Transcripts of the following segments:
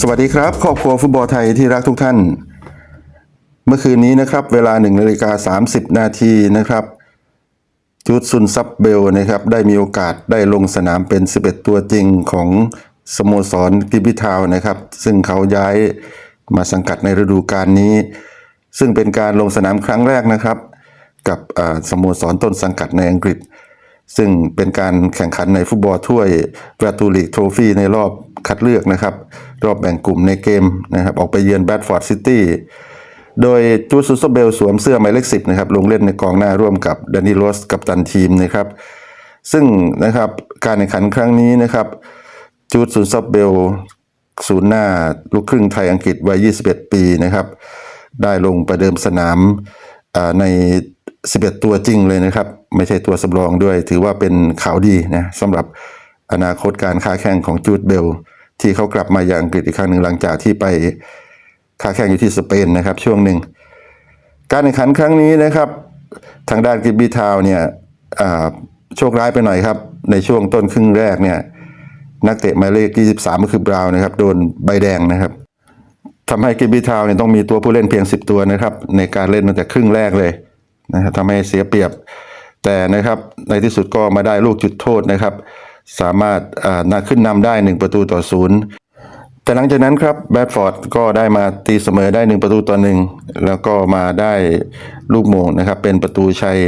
สวัสดีครับครอบครัวฟุตบอลไทยที่รักทุกท่าน เมื่อคืนนี้นะครับ เวลา1นาฬิกา30 นาทีนะครับจูดซุนซับเบลนะครับ ได้มีโอกาสได้ลงสนามเป็น 11 ตัวจริงของสโมสรกิบิทาวนะครับ ซึ่งเขาย้ายมาสังกัดในฤดูกาลนี้ ซึ่งเป็นการลงสนามครั้งแรกนะครับ กับสโมสรต้นสังกัดในอังกฤษ ซึ่งเป็นการแข่งขันในฟุตบอลถ้วยแวตูลีกโทรฟี่ในรอบ คัดเลือกนะครับ รอบแบ่งกลุ่มในเกมนะครับ ออกไปเยือนแบดฟอร์ดซิตี้โดยจูซูสเบลสวมเสื้อหมายเลขสิบนะครับลงเล่นในกองหน้าร่วมกับดานิโลสกับตันทีมนะครับ ซึ่งนะครับการแข่งขันครั้งนี้นะครับจูดซูสเบลศูนย์หน้าลูกครึ่งไทยอังกฤษวัย 21 ปีนะครับ ได้ลงประเดิมสนามใน 11 ตัวจริงเลยนะครับ ไม่ใช่ตัวสำรองด้วย ถือว่าเป็นข่าวดีนะสำหรับอนาคตการค้าแข่งของจูดเบล ที่เขากลับมาอย่างอังกฤษอีกครั้งหนึ่งหลังจากที่ไปค้าแข่งอยู่ที่สเปนนะครับช่วงหนึ่ง การแข่งขันครั้งนี้นะครับ ทางด้านกิบบีทาวเนี่ยโชคร้ายไปหน่อยครับ ในช่วงต้นครึ่งแรกเนี่ยนักเตะหมายเลข 23 ก็คือบราวน์นะครับ โดนใบแดงนะครับทำให้กิบบีทาวเนี่ยต้องมีตัวผู้เล่นเพียง 10 ตัวนะครับ ในการเล่นตั้งแต่ครึ่งแรกเลยนะครับทำให้เสียเปรียบ แต่นะครับในที่สุดก็มาได้ลูกจุดโทษนะครับ สามารถนาขึ้นนำได้ 1 ประตูต่อศูนย์แต่หลังจากนั้นครับแบดฟอร์ดก็ได้มาตีเสมอได้หนึ่งประตูต่อหนึ่งแล้วก็มาได้ลูกโมงนะครับ เป็นประตูชัย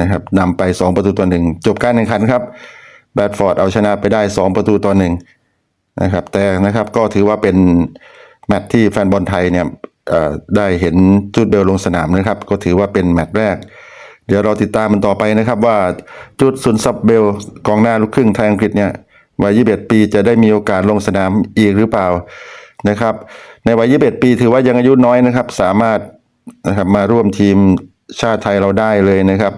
นะครับนำไป 2 ประตูต่อหนึ่งจบการแข่งขันครับแบดฟอร์ดเอาชนะไปได้ 2 ประตูต่อหนึ่งนะครับ แต่นะครับก็ถือว่าเป็นแมตช์ที่แฟนบอลไทยเนี่ยได้เห็นจูดเบลลงสนามนะครับ ก็ถือว่าเป็นแมตช์แรก เดี๋ยวเราติดตามมันต่อไปนะครับว่าจุดซุนซับเบลกองหน้าลูกครึ่งไทยอังกฤษเนี่ยวัย 21 ปีจะได้มีโอกาสลงสนามอีกหรือเปล่านะครับ ในวัย 21 ปีถือว่ายังอายุน้อยนะครับ สามารถนะครับมาร่วมทีมชาติไทยเราได้เลยนะครับ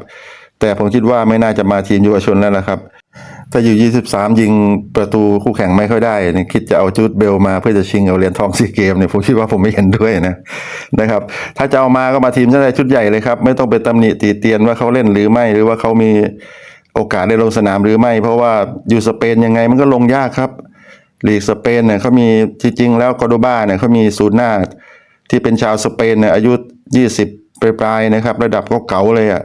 แต่ผมคิดว่าไม่น่าจะมาทีมเยาวชนแล้วละครับ ถ้าอยู่ 23 ยิงประตูคู่แข่งไม่ค่อยได้เนี่ยคิดจะเอาจูดเบลมาเพื่อจะชิงเอาเหรียญทองซีเกมเนี่ยผมคิดว่าผมไม่เห็นด้วยนะนะครับ ถ้าจะเอามาก็มาทีมชาติไทยชุดใหญ่เลยครับ ไม่ต้องไปตำหนิตีเตียนว่าเขาเล่นหรือไม่หรือว่าเขามีโอกาสได้ลงสนามหรือไม่ เพราะว่าอยู่สเปนยังไงมันก็ลงยากครับลีกสเปนเนี่ยเขามีจริงแล้วกอร์โดบาเนี่ยเขามีศูนย์หน้าที่เป็นชาวสเปนเนี่ยอายุ 20ปลายๆนะครับ ระดับก็เก๋าเลยอะ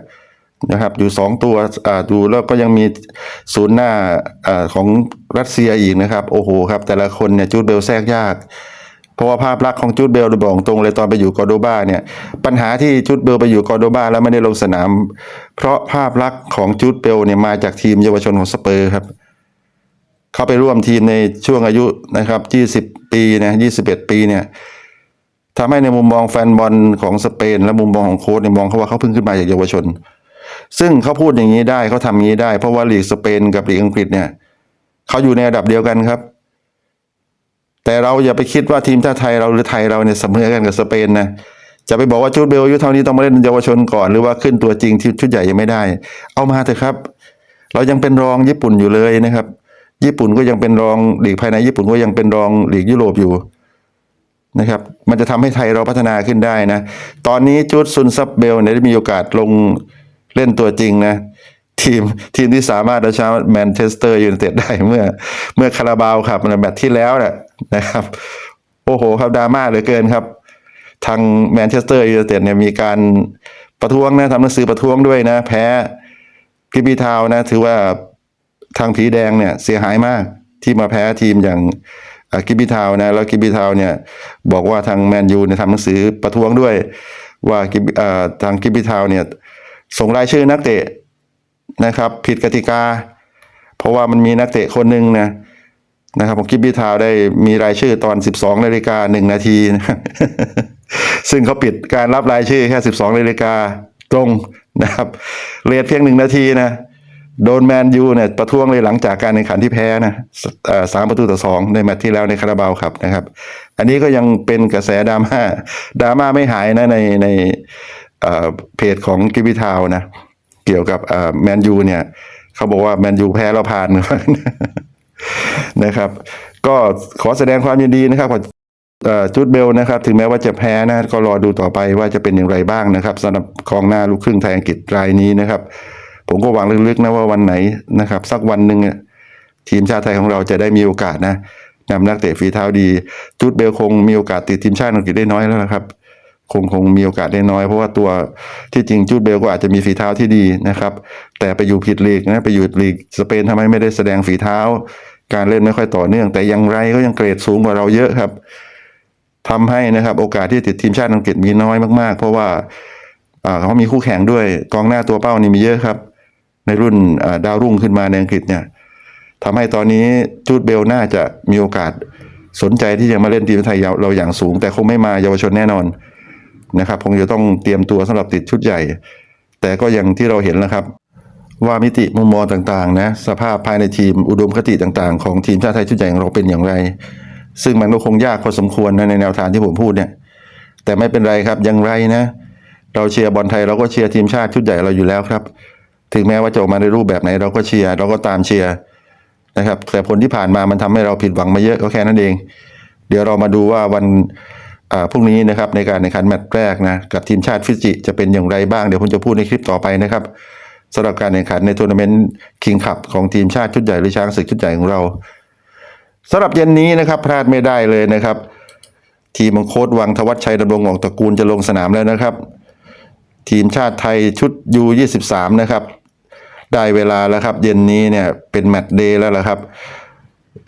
นะครับอยู่ 2 ตัวอ่าดูแล้วก็ยังมีศูนย์หน้าอ่าของรัสเซียอีกนะครับ โอ้โหครับ แต่ละคนเนี่ยจูดเบลแทรกยาก เพราะว่าภาพลักษณ์ของจูดเบลบอกตรงเลยตอนไปอยู่กอร์โดบาเนี่ยปัญหาที่จูดเบลไปอยู่กอร์โดบาแล้วไม่ได้ลงสนาม เพราะภาพลักษณ์ของจูดเบลเนี่ยมาจากทีมเยาวชนของสเปอร์ครับเขาไปร่วมทีมในช่วงอายุนะครับ20 ปีนะ21 ปีเนี่ยทำให้ในมุมมองแฟนบอลของสเปน และมุมมองของโค้ชเนี่ยมองเขาว่าเขาเพิ่งขึ้นมาจากเยาวชน ซึ่งเขาพูดอย่างนี้ได้เขาทำอย่างนี้ได้ เพราะว่าลีกสเปนกับลีกอังกฤษเนี่ยเขาอยู่ในระดับเดียวกันครับ แต่เราอย่าไปคิดว่าทีมชาติไทยเราหรือไทยเราเนี่ยเสมอกันกับสเปนนะจะไปบอกว่าจูดเบลอายุเท่านี้ต้องมาเล่นเยาวชนก่อนหรือว่าขึ้นตัวจริงที่ชุดใหญ่ยังไม่ได้ เอามาเถอะครับ เรายังเป็นรองญี่ปุ่นอยู่เลยนะครับ ญี่ปุ่นก็ยังเป็นรองหลีกภายในญี่ปุ่นก็ยังเป็นรองหลีกยุโรปอยู่นะครับ มันจะทำให้ไทยเราพัฒนาขึ้นได้นะ ตอนนี้จูดซุนซับเบลเนี่ยได้มีโอกาสลง เล่นตัวจริงนะ ทีมทีมที่สามารถเอาชนะแมนเชสเตอร์ยูไนเต็ดได้เมื่อ เมื่อคาราบาวครับในแมตช์ที่แล้วนะนะครับ โอ้โหครับดราม่าเหลือเกินครับ ทางแมนเชสเตอร์ยูไนเต็ดเนี่ยมีการประท้วงนะทำหนังสือประท้วงด้วยนะ แพ้กิบบีทาวน์นะถือว่าทางผีแดงเนี่ยเสียหายมากที่มาแพ้ทีมอย่างกิบบีทาวน์นะแล้วกิบบีทาวน์เนี่ยบอกว่าทางแมนยูเนี่ยทำหนังสือประท้วงด้วย ว่าทางกิบบีทาวน์เนี่ย ส่งรายชื่อนักเตะนะครับ ผิดกติกา เพราะว่ามันมีนักเตะคนหนึ่งนะนะครับของกิบบีทาวได้มีรายชื่อตอน 12นาฬิกาหนึ่งนาทีซึ่งเขาปิดการรับรายชื่อแค่ 12นาฬิกาตรงนะครับเลทเพียงหนึ่งนาทีนะโดนแมนยูเนี่ยประท้วงเลยหลังจากการแข่งขันที่แพ้นะสเอ่อสามประตูต่อสองในแมตช์ที่แล้วในคาราบาวครับนะครับ อันนี้ก็ยังเป็นกระแสดราม่าดราม่าไม่หายนะในใน เพจของกิบิทาวนะ เกี่ยวกับแมนยูเนี่ยเขาบอกว่าแมนยูแพ้เราผ่านนะครับ ก็ขอแสดงความยินดีนะครับกับเอ่อจูดเบลนะครับ ถึงแม้ว่าจะแพ้นะ ก็รอดูต่อไปว่าจะเป็นอย่างไรบ้างนะครับสำหรับกองหน้าลูกครึ่งไทยอังกฤษรายนี้นะครับ ผมก็หวังลึกๆนะว่าวันไหนนะครับ สักวันหนึ่งทีมชาติไทยของเราจะได้มีโอกาสนะนำนักเตะฝีเท้าดีจูดเบลคงมีโอกาสติดทีมชาติอังกฤษได้น้อยแล้วนะครับ คงคงมีโอกาสได้น้อยเพราะว่าตัวที่จริงจูดเบลก็อาจจะมีฝีเท้าที่ดีนะครับ แต่ไปอยู่ผิดลีกนะไปอยู่ลีกสเปนทำไมไม่ได้แสดงฝีเท้า การเล่นไม่ค่อยต่อเนื่อง แต่อยังไรก็ยังเกรดสูงกว่าเราเยอะครับทำให้นะครับโอกาสที่ติดทีมชาติอังกฤษมีน้อยมากๆ เพราะว่าเขามีคู่แข่งด้วยกองหน้าตัวเป้านี่มีเยอะครับ ในรุ่นดาวรุ่งขึ้นมาในอังกฤษเนี่ยทำให้ตอนนี้จูดเบลน่าจะมีโอกาสสนใจที่จะมาเล่นทีมไทยเราอย่างสูง แต่คงไม่มาเยาวชนแน่นอน นะครับคงจะต้องเตรียมตัวสำหรับติดชุดใหญ่ แต่ก็อย่างที่เราเห็นแล้วครับ ว่ามิติมุมมองต่างๆนะสภาพภายในทีมอุดมคติต่างๆ ของทีมชาติไทยชุดใหญ่ของเราเป็นอย่างไร ซึ่งมันก็คงยากพอสมควรนะในแนวทางที่ผมพูดเนี่ยแต่ไม่เป็นไรครับอย่างไรนะ เราเชียร์บอลไทยเราก็เชียร์ทีมชาติชุดใหญ่เราอยู่แล้วครับ ถึงแม้ว่าจะออกมาในรูปแบบไหนเราก็เชียร์เราก็ตามเชียร์นะครับแต่ผลที่ผ่านมามันทำให้เราผิดหวังมาเยอะก็แค่นั้นเอง เดี๋ยวเรามาดูว่าวัน พรุ่งนี้นะครับในการแข่งขันแมตช์แรกนะกับทีมชาติฟิจิจะเป็นอย่างไรบ้างเดี๋ยวผมจะพูดในคลิปต่อไปนะครับสำหรับการแข่งขันในทัวร์นาเมนต์คิงคัพของทีมชาติชุดใหญ่หรือช้างศึกชุดใหญ่ของเราสำหรับเย็นนี้นะครับพลาดไม่ได้เลยนะครับ ทีมของโค้ดวังทวัชชัยดำรงวงศ์ตระกูลจะลงสนามแล้วนะครับ ทีมชาติไทยชุด U23 นะครับ ได้เวลาแล้วครับ เย็นนี้เนี่ยเป็นแมตช์เดย์แล้วละครับ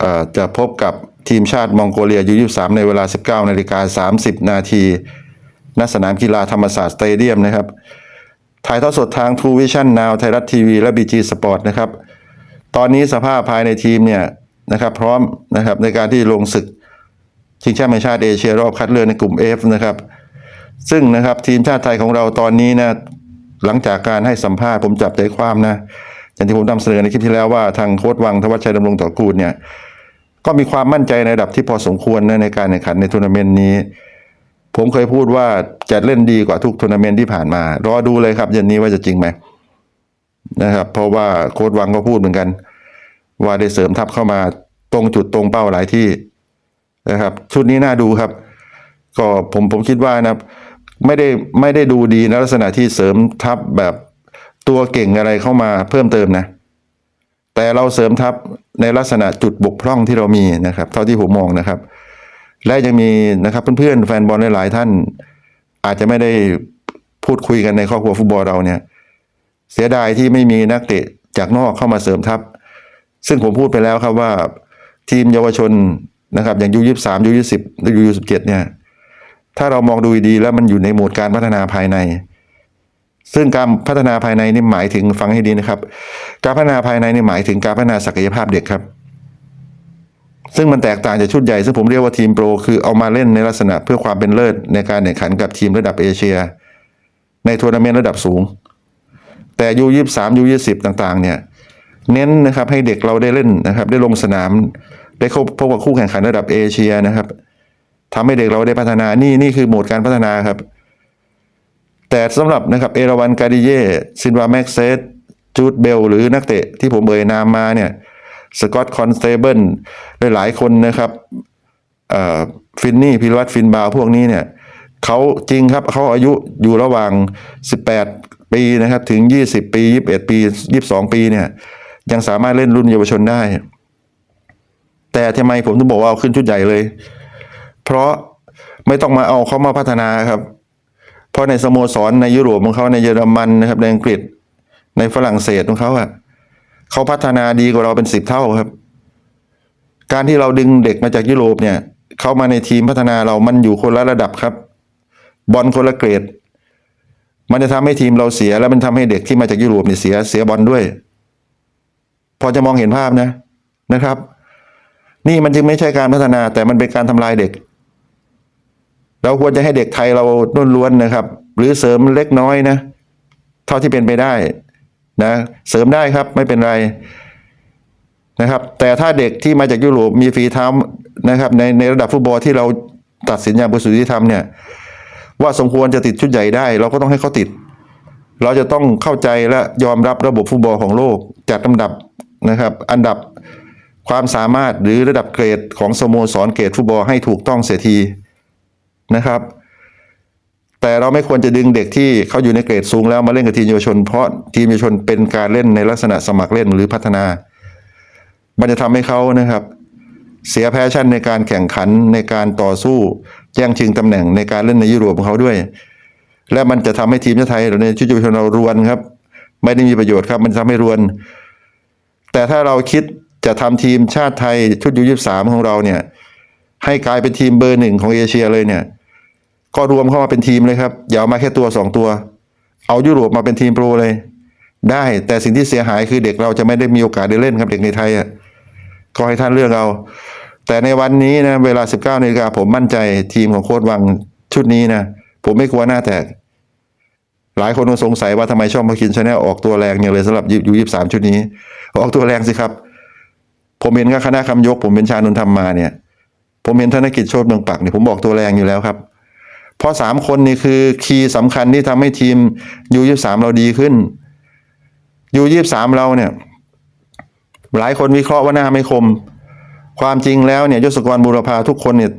อ่อจะพบกับ ทีมชาติมองโกเลีย U23 ในเวลา 19นาฬิกา30 นาทีณสนามกีฬาธรรมศาสตร์สเตเดียมนะครับ ถ่ายทอดสดทาง True Vision Now ไทยรัฐทีวีและ BG Sport นะครับ ตอนนี้สภาพภายในทีมเนี่ยนะครับพร้อมนะครับในการที่ลงศึกชิงแชมป์แห่งชาติเอเชียรอบคัดเลือกในกลุ่ม F นะครับ ซึ่งนะครับทีมชาติไทยของเราตอนนี้นะหลังจากการให้สัมภาษณ์ผมจับใจความนะอย่างที่ผมนำเสนอในคลิปที่แล้วว่าทางโค้ดวังทวัชชัยดำรงต่อกูลเนี่ย ก็มีความมั่นใจในระดับที่พอสมควรนะในการแข่งขันในทัวร์นาเมนต์นี้ ผมเคยพูดว่าจะเล่นดีกว่าทุกทัวร์นาเมนต์ที่ผ่านมา รอดูเลยครับเย็นนี้ว่าจะจริงไหมนะครับ เพราะว่าโค้ดวังก็พูดเหมือนกัน ว่าได้เสริมทัพเข้ามาตรงจุดตรงเป้าหลายที่นะครับ ชุดนี้น่าดูครับ ก็ผมผมคิดว่านะไม่ได้ไม่ได้ดูดีในลักษณะที่เสริมทัพแบบตัวเก่งอะไรเข้ามาเพิ่มเติมนะ แต่เราเสริมทัพในลักษณะจุดบกพร่องที่เรามีนะครับ เท่าที่ผมมองนะครับ และยังมีนะครับเพื่อนๆแฟนบอลหลายๆท่าน อาจจะไม่ได้พูดคุยกันในครอบครัวฟุตบอลเราเนี่ย เสียดายที่ไม่มีนักเตะจากนอกเข้ามาเสริมทัพ ซึ่งผมพูดไปแล้วครับว่าทีมเยาวชนนะครับ อย่างยูยี่สามยูยี่สิบยูยี่สิบเจ็ดเนี่ย ถ้าเรามองดูดีแล้วมันอยู่ในโหมดการพัฒนาภายใน ซึ่งการพัฒนาภายในนี่หมายถึงฟังให้ดีนะครับ การพัฒนาภายในนี่หมายถึงการพัฒนาศักยภาพเด็กครับ ซึ่งมันแตกต่างจากชุดใหญ่ซึ่งผมเรียกว่าทีมโปรคือเอามาเล่นในลักษณะเพื่อความเป็นเลิศในการแข่งขันกับทีมระดับเอเชีย ในทัวร์นาเมนต์ระดับสูง แต่ยูยี่สามยูยี่สิบต่าง ๆ เนี่ย เน้นนะครับให้เด็กเราได้เล่นนะครับ ได้ลงสนาม ได้เข้าพบกับคู่แข่งขันระดับเอเชียนะครับทำให้เด็กเราได้พัฒนานี่นี่คือโหมดการพัฒนาครับ แต่สำหรับนะครับเอราวันกาดิเย่ซินวาแม็กเซสจูดเบลหรือนักเตะที่ผมเอ่ยนามมาเนี่ยสกอตคอนสเตเบิลหลายๆคนนะครับฟินนี่พิรวัตฟินบาวพวกนี้เนี่ยเขาจริงครับเขาอายุอยู่ระหว่าง 18 ปีนะครับถึง 20 ปี 21 ปี 22 ปีเนี่ยยังสามารถเล่นรุ่นเยาวชนได้ แต่ทำไมผมถึงบอกว่าเอาขึ้นชุดใหญ่เลย เพราะไม่ต้องมาเอาเขามาพัฒนาครับ เพราะในสโมสรในยุโรปของเขาในเยอรมันนะครับในอังกฤษในฝรั่งเศสของเขาอะเขาพัฒนาดีกว่าเราเป็นสิบเท่าครับ การที่เราดึงเด็กมาจากยุโรปเนี่ย เข้ามาในทีมพัฒนาเรามันอยู่คนละระดับครับ บอลคนละเกรด มันจะทำให้ทีมเราเสีย แล้วมันทำให้เด็กที่มาจากยุโรปเนี่ยเสียเสียบอลด้วย พอจะมองเห็นภาพนะนะครับ นี่มันจึงไม่ใช่การพัฒนาแต่มันเป็นการทำลายเด็ก เราควรจะให้เด็กไทยเราล้วนๆนะครับ หรือเสริมเล็กน้อยนะ เท่าที่เป็นไปได้นะเสริมได้ครับไม่เป็นไรนะครับ แต่ถ้าเด็กที่มาจากยุโรปมีฝีเท้านะครับในในระดับฟุตบอลที่เราตัดสินอย่างบริสุทธิธรรมเนี่ยว่าสมควรจะติดชุดใหญ่ได้ เราก็ต้องให้เขาติด เราจะต้องเข้าใจและยอมรับระบบฟุตบอลของโลกจัดลำดับนะครับ อันดับความสามารถหรือระดับเกรดของสโมสรเกรดฟุตบอลให้ถูกต้องเสียที นะครับ แต่เราไม่ควรจะดึงเด็กที่เขาอยู่ในเกรดสูงแล้วมาเล่นกับทีมเยาวชน เพราะทีมเยาวชนเป็นการเล่นในลักษณะสมัครเล่นหรือพัฒนา มันจะทำให้เขานะครับ เสียแพชชั่นในการแข่งขันในการต่อสู้แย่งชิงตำแหน่งในการเล่นในยุโรปของเขาด้วย และมันจะทำให้ทีมชาติไทยในชุดเยาวชนเรารวนครับ ไม่ได้มีประโยชน์ครับ มันทำให้รวน แต่ถ้าเราคิดจะทำทีมชาติไทยชุดยูยี่สามของเราเนี่ยให้กลายเป็นทีมเบอร์หนึ่งของเอเชียเลยเนี่ย ก็รวมเข้ามาเป็นทีมเลยครับอย่าเอามาแค่ตัวสองตัว เอายุโรปมาเป็นทีมโปรเลย ได้แต่สิ่งที่เสียหายคือเด็กเราจะไม่ได้มีโอกาสได้เล่นครับเด็กในไทยอะก็ให้ท่านเลือกเอา แต่ในวันนี้นะเวลา 19นาฬิกาผมมั่นใจทีมของโค้ดวังชุดนี้นะผมไม่กลัวหน้าแตก หลายคนสงสัยว่าทำไมช่องพาคินชาแนลออกตัวแรงอย่างเลยสำหรับยูยี่สามชุดนี้ ออกตัวแรงสิครับ ผมเห็นกับคณะคำยก ผมเป็นชานุนทำมาเนี่ย ผมเห็นธนกิจโชติเมืองปักเนี่ยผมบอกตัวแรงอยู่แล้วครับ เพราะสามคนนี่คือคีย์สำคัญที่ทำให้ทีมยูยี่สามเราดีขึ้นยูยี่สามเราเนี่ย หลายคนวิเคราะห์ว่าหน้าไม่คม ความจริงแล้วเนี่ยยศกรบูรพาทุกคนเนี่ย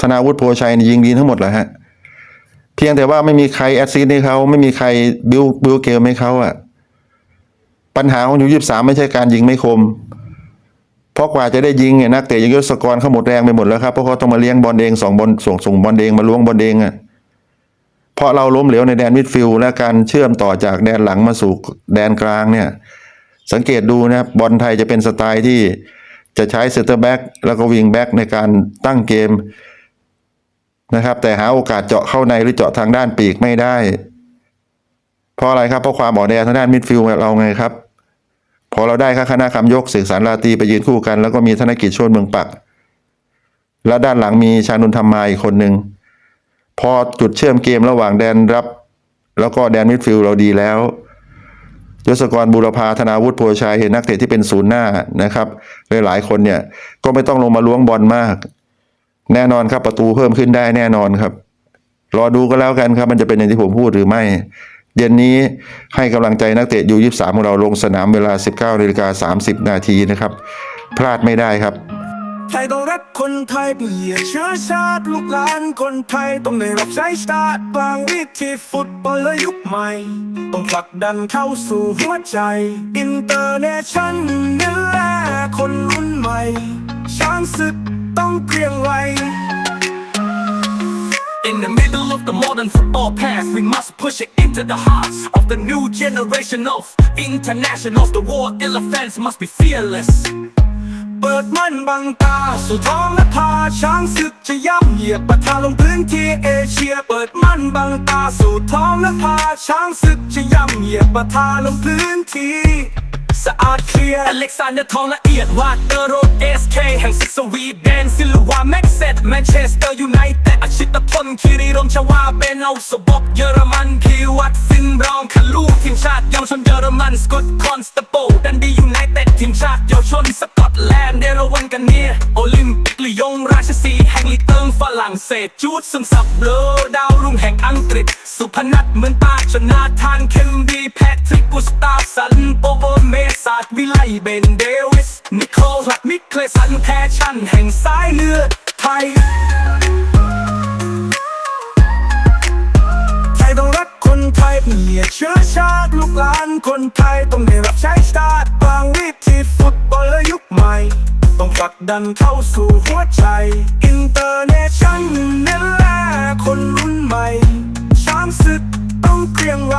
ธนาวุฒิโพชัยยิงดีทั้งหมดแหละฮะ เพียงแต่ว่าไม่มีใครแอดซิสให้เขาไม่มีใครบิวบิวเกมให้เขาอะปัญหาของยูยี่สามไม่ใช่การยิงไม่คม เพราะกว่าจะได้ยิงเนี่ยนักเตะยางยศกรเขาหมดแรงไปหมดแล้วครับเพราะเขาต้องมาเลี้ยงบอลเองสองบอลส่งส่งบอลเองมาล้วงบอลเองอะเพราะเราล้มเหลวในแดนมิดฟิลด์และการเชื่อมต่อจากแดนหลังมาสู่แดนกลางเนี่ย สังเกตดูนะครับบอลไทยจะเป็นสไตล์ที่จะใช้เซนเตอร์แบ็กแล้วก็วิงแบ็กในการตั้งเกมนะครับแต่หาโอกาสเจาะเข้าในหรือเจาะทางด้านปีกไม่ได้ เพราะอะไรครับเพราะความอ่อนแอทางด้านมิดฟิลด์เราไงครับ พอเราได้ค่าคณะคำยกเสกสรรลาตรีไปยืนคู่กัน แล้วก็มีธนกิจโชนเมืองปัก และด้านหลังมีชานุนธรรมมาอีกคนหนึ่งพอจุดเชื่อมเกมระหว่างแดนรับ แล้วก็แดนมิดฟิลด์เราดีแล้วยศกรบุรพาธนาวุฒิโพชัยเห็นนักเตะที่เป็นศูนย์หน้านะครับหลายๆคนเนี่ยก็ไม่ต้องลงมาล้วงบอลมาก แน่นอนครับประตูเพิ่มขึ้นได้แน่นอนครับ รอดูก็แล้วกันครับ มันจะเป็นอย่างที่ผมพูดหรือไม่ เย็นนี้ให้กำลังใจนักเตะยูยี่สามของเราลงสนามเวลา 19นาฬิกา30 นาทีนะครับ พลาดไม่ได้ครับไทยต้องรักคนไทยเปลี่ยนเชื้อชาติลูกหลานคนไทยต้องได้รับใช้ชาติบางวิธีฟุตบอลและยุคใหม่ ต้องผลักดันเข้าสู่หัวใจ อินเตอร์เนชั่นนี่แหละคนรุ่นใหม่ ช้างศึกต้องเกรียงไกร In the middle of the modern football past, we must push it into the hearts of the new generation of internationals. The war elephants must be fearless. เปิดมันบังตาสู่ท้องและพาช้างศึกจะย่ำเหยียบประทานลงพื้นที่เอเชีย เปิดมันบังตาสู่ท้องและพาช้างศึกจะย่ำเหยียบประทานลงพื้นที่ สะอาดเคลียร์อเล็กซานเดอร์ทองละเอียดวาดเตอร์โรดเอสเคแห่งศึกสวีเดนซิลวาแม็กเซตแมนเชสเตอร์ยูไนเต็ดอาชิตพลคิริรมชวาเป็นเอาสบอกเยอรมันคีวัดฟินบรองคาลูทีมชาติเยาวชนเยอรมันสกอตคอนสเตโปดันดียูไนเต็ดทีมชาติเยาวชนสกอตแลนด์เดรวันกันเนียโอลิมปิกลียงราชสีแห่งลีเติงฝรั่งเศสจูดซึมซับเบลดาวรุ่งแห่งอังกฤษ สุพนัทเหมือนตาชนาทานเคมดีแพ ทริกุสตาสันโปโบเมสาดวิไลเบนเดวิสนิโคลัดมิเคลสันแพชชั่นแห่งสายเลือดไทยไทยต้องรักคนไทยเปลี่ยเชื้อชาติลูกหลานคนไทยต้องได้รับใช้ชาติบางวิธีฟุตบอลและยุคใหม่ ต้องผลักดันเข้าสู่หัวใจอินเตอร์เนชั่นนี่แลคนรุ่นใหม่ช้างศึกต้องเกรียงไกร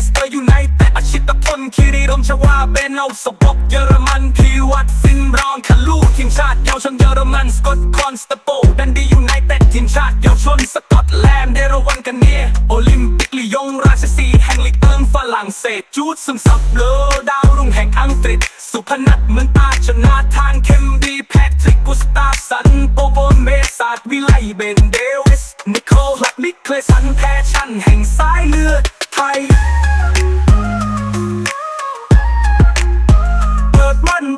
สาเบนเอสบกเยอรมันพีวัดฟินบรองคาลูทีมชาติเยาวชนเยอรมันสกอตคอนสเตโปดันดียูไนเต็ดทีมชาติเยาวชนสกอตแลนด์เดรวันกันเนียโอลิมปิกลียงราชสีแห่งลีกเอิงฝรั่งเศสจูดซึมซับเลอดาวรุ่งแห่งอังกฤษ สุพนัทเหมือนตาชนาทานเคมดีแพทริกกุสตาสันโปโบเมสาดวิไลเบนเดวิสนิโคลัดมิเคลสันแพชชั่นแห่งสายเลือดไทย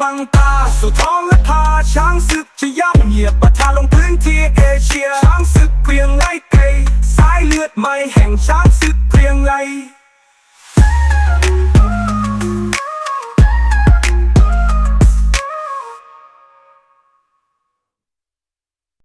บังตา สู่ท้องและพาช้างศึกจะย่ำเหยียบประทาลงพื้นที่เอเชีย ช้างศึกเกรียงไลเกยสายเลือดใหม่แห่งช้างศึกเกรียงไล